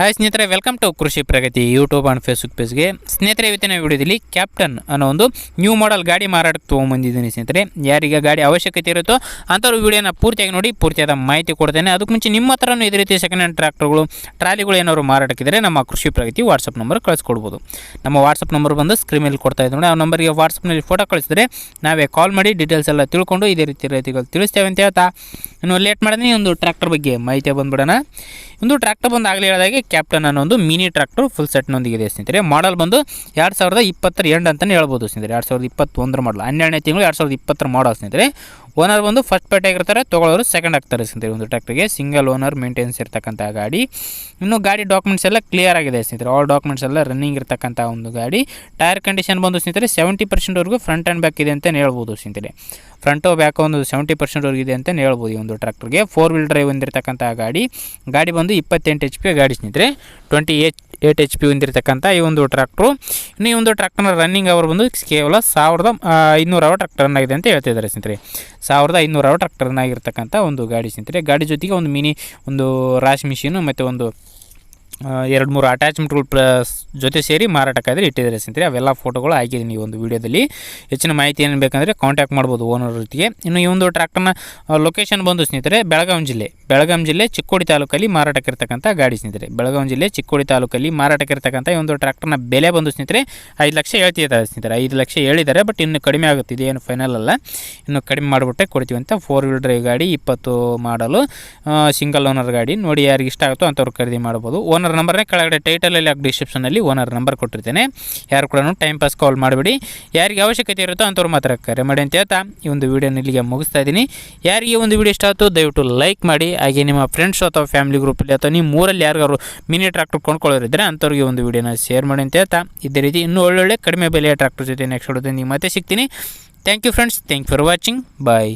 Hi ಸ್ನೇಹಿತರೆ welcome to Krishi Pragati YouTube and Facebook ಪೇಜ್ಗೆ ಸ್ನೇಹಿತರೆ, ಇವತ್ತಿನ ವಿಡಿಯೋದಲ್ಲಿ ಕ್ಯಾಪ್ಟನ್ ಅನ್ನೋ ಒಂದು ನ್ಯೂ ಮಾಡೆಲ್ ಗಾಡಿ ಮಾರಾಟಕ್ಕೆ ತೊಗೊಂಬಂದಿದ್ದೀನಿ ಸ್ನೇಹಿತರೆ. ಯಾರಿಗೆ ಗಾಡಿ ಅವಶ್ಯಕತೆ ಇರುತ್ತೋ ಅಂಥವ್ರು ವಿಡಿಯೋನ ಪೂರ್ತಿಯಾಗಿ ನೋಡಿ, ಪೂರ್ತಿಯಾದ ಮಾಹಿತಿ ಕೊಡ್ತೇನೆ. ಅದಕ್ಕೆ ಮುಂಚೆ ನಿಮ್ಮ ಹತ್ರನೂ ಇದೇ ರೀತಿ ಸೆಕೆಂಡ್ ಹ್ಯಾಂಡ್ ಟ್ರ್ಯಾಕ್ಟರ್ಗಳು ಟ್ರಾಲಿಗಳು ಏನಾದ್ರು ಮಾರಾಟಕ್ಕಿದ್ರೆ ನಮ್ಮ ಕೃಷಿ ಪ್ರಗತಿ ವಾಟ್ಸಪ್ ನಂಬರ್ ಕಳಿಸ್ಕೊಡ್ಬೋದು. ನಮ್ಮ ವಾಟ್ಸಪ್ ನಂಬರ್ ಬಂದು ಸ್ಕ್ರೀನ್ ಮೇಲೆ ಕೊಡ್ತಾ ಇದ್ದೀವಿ ನೋಡಿ, ಆ ನಂಬರ್ಗೆ ವಾಟ್ಸಪ್ನಲ್ಲಿ ಫೋಟೋ ಕಳಿಸಿದ್ರೆ ನಾವೇ ಕಾಲ್ ಮಾಡಿ ಡೀಟೇಲ್ಸ್ ಎಲ್ಲ ತಿಳ್ಕೊಂಡು ಇದೇ ರೀತಿ ರೈತಗಳು ತಿಳಿಸ್ತೇವೆ ಅಂತ ಹೇಳ್ತಾ. ಇನ್ನು ಲೇಟ್ ಮಾಡಿದ್ರೆ ಒಂದು ಟ್ರ್ಯಾಕ್ಟರ್ ಬಗ್ಗೆ ಮಾಹಿತಿ ಬಂದ್ಬಿಡೋಣ. ಒಂದು ಟ್ರ್ಯಾಕ್ಟರ್ ಬಂದು ಆಗಲಿ ಹೇಳಿದಾಗೆ ಕ್ಯಾಪ್ಟನ್ ಅನ್ನೋ ಒಂದು ಮಿನಿ ಟ್ರ್ಯಾಕ್ಟರ್ ಫುಲ್ ಸೆಟ್ನೊಂದಿಗೆ ಇದೆ ಸ್ನೇಹಿತರೆ. ಮಾಡಲ್ ಬಂದು ಎರಡು ಸಾವಿರದ ಇಪ್ಪತ್ತರ ಎಂಡ್ ಅಂತಲೇ ಹೇಳ್ಬೋದು ಸ್ನೇಹಿತರೆ. ಎರಡು ಸಾವಿರದ ಇಪ್ಪತ್ತೊಂದರ ಮಾಡಲ್ ಹನ್ನೆರಡನೇ ತಿಂಗಳು ಎರಡು ಸಾವಿರದ ಇಪ್ಪತ್ತರ ಮಾಡಲ್ ಸ್ನೇಹಿತರೆ. ಓನರ್ ಬಂದು ಫಸ್ಟ್ ಪೇಟೆ ಆಗಿರ್ತಾರೆ ತೊಗೊಳೋರು ಸೆಕೆಂಡ್ ಆಗ್ತಾರೆ ಸ್ನೇಹಿತರೆ ಒಂದು ಟ್ರ್ಯಾಕ್ಟರ್ಗೆ ಸಿಂಗಲ್ ಓನರ್ ಮೇಂಟೆನೆನ್ಸ್ ಇರ್ತಕ್ಕಂಥ ಗಾಡಿ. ಇನ್ನು ಗಾಡಿ ಡಾಕ್ಯುಮೆಂಟ್ಸ್ ಎಲ್ಲ ಕ್ಲಿಯರ್ ಆಗಿದೆ ಸ್ನೇಹಿತರೆ. ಆಲ್ ಡಾಕ್ಯುಮೆಂಟ್ಸ್ ಎಲ್ಲ ರನ್ನಿಂಗ್ ಇರ್ತಕ್ಕಂಥ ಒಂದು ಗಾಡಿ. ಟೈರ್ ಕಂಡೀಷನ್ ಬಂದು ಸ್ನೇಹಿತರೆ ಸೆವೆಂಟಿ ಪರ್ಸೆಂಟ್ವರೆಗೂ ಫ್ರಂಟ್ ಆ್ಯಂಡ್ ಬ್ಯಾಕ್ ಇದೆ ಅಂತಲೇ ಹೇಳ್ಬೋದು ಸ್ನೇಹಿತರೆ. ಫ್ರಂಟು ಬ್ಯಾಕ್ ಒಂದು ಸೆವೆಂಟಿ ಪರ್ಸೆಂಟ್ವರೆಗೆ ಇದೆ ಅಂತಲೇ ಹೇಳ್ಬೋದು ಈ ಒಂದು ಟ್ರ್ಯಾಕ್ಟರ್ಗೆ ಫೋರ್ ವೀಲ್ ಡ್ರೈವ್ ಹೊಂದಿರತಕ್ಕಂಥ ಗಾಡಿ. ಗಾಡಿ ಬಂದು ಇಪ್ಪತ್ತೆಂಟು ಎಚ್ ಪಿ ಗಾಡಿ ಸ್ನೇಹಿತರೆ. Twenty eight eight H P ಹೊಂದಿರತಕ್ಕಂಥ ಈ ಒಂದು ಟ್ರ್ಯಾಕ್ಟ್ರು ಇನ್ನು ಈ ಒಂದು ಟ್ರ್ಯಾಕ್ಟರ್ನ ರನ್ನಿಂಗ್ ಅವರ್ ಬಂದು ಕೇವಲ ಸಾವಿರದ ಆ, ಐನೂರು ಅವರ್ ಟ್ರ್ಯಾಕ್ಟರ್ ರನ್ ಆಗಿದೆ ಅಂತ ಹೇಳ್ತಿದ್ದಾರೆ ಸ್ನೇಹಿತರೆ. ಸಾವಿರದ ಐನೂರು ಅವರ್ ಟ್ರ್ಯಾಕ್ಟರ್ನಾಗಿರ್ತಕ್ಕಂಥ ಒಂದು ಗಾಡಿ ಸ್ನೇಹಿತರೆ. ಗಾಡಿ ಜೊತೆಗೆ ಒಂದು ಮಿನಿ ಒಂದು ರಾಶ್ ಮಿಷಿನು ಮತ್ತು ಒಂದು ಎರಡು ಮೂರು ಅಟ್ಯಾಚ್ಮೆಂಟ್ಗಳು ಪ್ಲಸ್ ಜೊತೆ ಸೇರಿ ಮಾರಾಟಕ್ಕಾದರೆ ಇಟ್ಟಿದ್ದಾರೆ ಸ್ನೇಹಿತರೆ. ಅವೆಲ್ಲ ಫೋಟೋಗಳು ಹಾಕಿದ್ದೀನಿ ಈ ಒಂದು ವಿಡಿಯೋದಲ್ಲಿ ಹೆಚ್ಚಿನ ಮಾಹಿತಿ ಏನು ಬೇಕಂದರೆ ಕಾಂಟ್ಯಾಕ್ಟ್ ಮಾಡ್ಬೋದು ಓನರ್ ಜೊತೆಗೆ. ಇನ್ನು ಈ ಒಂದು ಟ್ರ್ಯಾಕ್ಟರ್ನ ಲೊಕೇಶನ್ ಬಂದು ಸ್ನೇಹಿತರೆ ಬೆಳಗಾವಿ ಜಿಲ್ಲೆ. ಬೆಳಗಾವಿ ಜಿಲ್ಲೆ ಚಿಕ್ಕೋಡಿ ತಾಲೂಕಲ್ಲಿ ಮಾರಾಟಕ್ಕಿರ್ತಕ್ಕಂಥ ಗಾಡಿ ಸ್ನೇಹಿತರೆ. ಬೆಳಗಾವಿ ಜಿಲ್ಲೆ ಚಿಕ್ಕೋಡಿ ತಾಲೂಕಲ್ಲಿ ಮಾರಾಟಕ್ಕಿರ್ತಕ್ಕಂಥ ಈ ಒಂದು ಟ್ರ್ಯಾಕ್ಟರ್ನ ಬೆಲೆ ಬಂದು ಸ್ನೇಹಿತರೆ, ಐದು ಲಕ್ಷ ಹೇಳ್ತಿದ್ದಾರೆ ಸ್ನೇಹಿತರೆ. ಐದು ಲಕ್ಷ ಹೇಳಿದ್ದಾರೆ ಬಟ್ ಇನ್ನು ಕಡಿಮೆ ಆಗುತ್ತೆ. ಇದೇನು ಫೈನಲ್ ಅಲ್ಲ. ಇನ್ನು ಕಡಿಮೆ ಮಾಡಿಬಿಟ್ಟೆ ಕೊಡ್ತೀವಿ ಅಂತ ಫೋರ್ ವೀಲ್ ಡ್ರೈವ್ ಗಾಡಿ ಇಪ್ಪತ್ತು ಮಾಡಲು ಸಿಂಗಲ್ ಓನರ್ ಗಾಡಿ. ನೋಡಿ ಯಾರಿಗೆ ಇಷ್ಟ ಆಗುತ್ತೋ ಅಂಥವ್ರು ಖರೀದಿ ಮಾಡ್ಬೋದು. ಓನರ್ ನಂಬರ್ನೇ ಕೆಳಗಡೆ ಟೈಟಲಲ್ಲಿ ಹಾಗೂ ಡಿಸ್ಕ್ರಿಪ್ಷನಲ್ಲಿ ಓನರ್ ನಂಬರ್ ಕೊಟ್ಟಿರ್ತೇನೆ. ಯಾರು ಕೂಡ ಟೈಮ್ ಪಾಸ್ ಕಾಲ್ ಮಾಡಬೇಡಿ. ಯಾರಿಗೆ ಅವಶ್ಯಕತೆ ಇರುತ್ತೋ ಅಂಥವ್ರು ಮಾತ್ರ ಕರೆ ಮಾಡಿ ಅಂತ ಹೇಳ್ತಾ ಈ ಒಂದು ವಿಡಿಯೋನ ಇಲ್ಲಿಗೆ ಮುಗಿಸ್ತಾ ಇದ್ದೀನಿ. ಯಾರಿಗೆ ಒಂದು ವಿಡಿಯೋ ಇಷ್ಟ ಆಯಿತು ದಯವಿಟ್ಟು ಲೈಕ್ ಮಾಡಿ. ಹಾಗೆ ನಿಮ್ಮ ಫ್ರೆಂಡ್ಸ್ ಅಥವಾ ಫ್ಯಾಮಿಲಿ ಗ್ರೂಪಲ್ಲಿ ಅಥವಾ ನಿಮ್ಮ ಮೂರಲ್ಲಿ ಯಾರಿಗಾರು ಮಿನಿ ಟ್ರಾಕ್ಟರ್ ಕೊಂಡ್ಕೊಳ್ಳೋರಿದ್ದರೆ ಅಂಥವ್ರಿಗೆ ಒಂದು ವಿಡಿಯೋನ ಶೇರ್ ಮಾಡಿ ಅಂತ ಹೇಳ್ತಾ. ಇದೇ ರೀತಿ ಇನ್ನೂ ಒಳ್ಳೊಳ್ಳೆ ಕಡಿಮೆ ಬೆಲೆಯ ಟ್ರಾಕ್ಟರ್ ಜೊತೆ ನೆಕ್ಸ್ಟ್ ಹೊಡೋದು ನೀವು ಮತ್ತೆ ಸಿಗ್ತೀನಿ. Thank you friends thank for watching bye